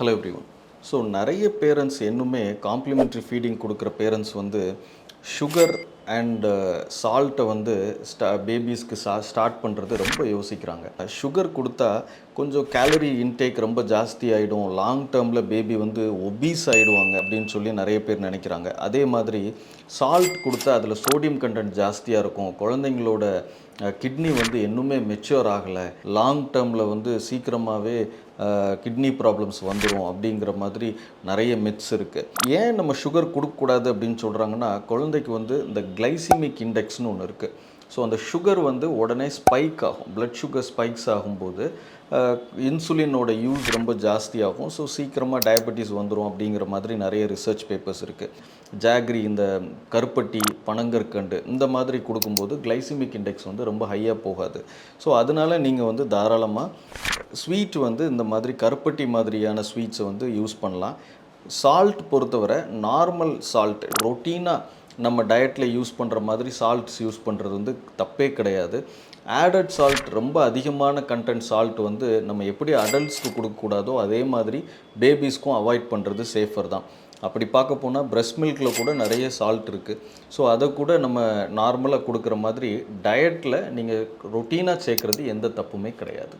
Hello everyone so நிறைய parents இன்னுமே complimentary feeding கொடுக்குற பேரண்ட்ஸ் வந்து சுகர் அண்ட் சால்ட்டை வந்து ஸ்டா பேபிஸ்க்கு சா ஸ்டார்ட் பண்ணுறது ரொம்ப யோசிக்கிறாங்க. சுகர் கொடுத்தா கொஞ்சம் கேலரி இன்டேக் ரொம்ப ஜாஸ்தி ஆகிடும் லாங் டேர்மில் பேபி வந்து ஒபீஸ் ஆகிடுவாங்க அப்படின்னு சொல்லி நிறைய பேர் நினைக்கிறாங்க. அதே மாதிரி சால்ட் கொடுத்தா அதில் சோடியம் கண்டென்ட் ஜாஸ்தியாக இருக்கும். குழந்தைங்களோட கிட்னி வந்து இன்னுமே மெச்சூர் ஆகலை. லாங் டேர்மில் வந்து சீக்கிரமாகவே கிட்னி ப்ராப்ளம்ஸ் வந்துடும் அப்படிங்கிற மாதிரி நிறைய மித்ஸ் இருக்குது ஏன் நம்ம சுகர் கொடுக்கக்கூடாது அப்படின்னு சொல்கிறாங்கன்னா குழந்தைக்கு வந்து இந்த கிளைசிமிக் இண்டெக்ஸ்னு ஒன்று இருக்குது ஸோ அந்த சுகர் வந்து உடனே ஸ்பைக் ஆகும். பிளட் சுகர் ஸ்பைக்ஸ் ஆகும்போது இன்சுலினோட யூஸ் ரொம்ப ஜாஸ்தியாகும். ஸோ சீக்கிரமாக டயபெட்டிஸ் வந்துடும் அப்படிங்கிற மாதிரி நிறைய ரிசர்ச் பேப்பர்ஸ் இருக்குது ஜாக்ரி இந்த கருப்பட்டி பனங்கற்கண்டு இந்த மாதிரி கொடுக்கும்போது கிளைசிமிக் இண்டெக்ஸ் வந்து ரொம்ப ஹையாக போகாது. ஸோ அதனால நீங்கள் வந்து தாராளமாக ஸ்வீட் வந்து இந்த மாதிரி கருப்பட்டி மாதிரியான ஸ்வீட்ஸை வந்து யூஸ் பண்ணலாம். சால்ட் பொறுத்தவரை நார்மல் சால்ட் ரொட்டீனாக நம்ம டயட்டில் யூஸ் பண்ணுற மாதிரி சால்ட்ஸ் யூஸ் பண்ணுறது வந்து தப்பே கிடையாது. ஆடட் சால்ட் ரொம்ப அதிகமான கண்டென்ட் சால்ட் வந்து நம்ம எப்படி அடல்ட்ஸ்க்கு கொடுக்கக்கூடாதோ அதே மாதிரி பேபிஸ்க்கும் அவாய்ட் பண்ணுறது சேஃபர் தான். அப்படி பார்க்க போனால் ப்ரெஸ் மில்கில் கூட நிறைய சால்ட் இருக்குது ஸோ அதை கூட நம்ம நார்மலாக கொடுக்குற மாதிரி டயட்டில் நீங்கள் ரொட்டீனாக சேர்க்குறது எந்த தப்புமே கிடையாது.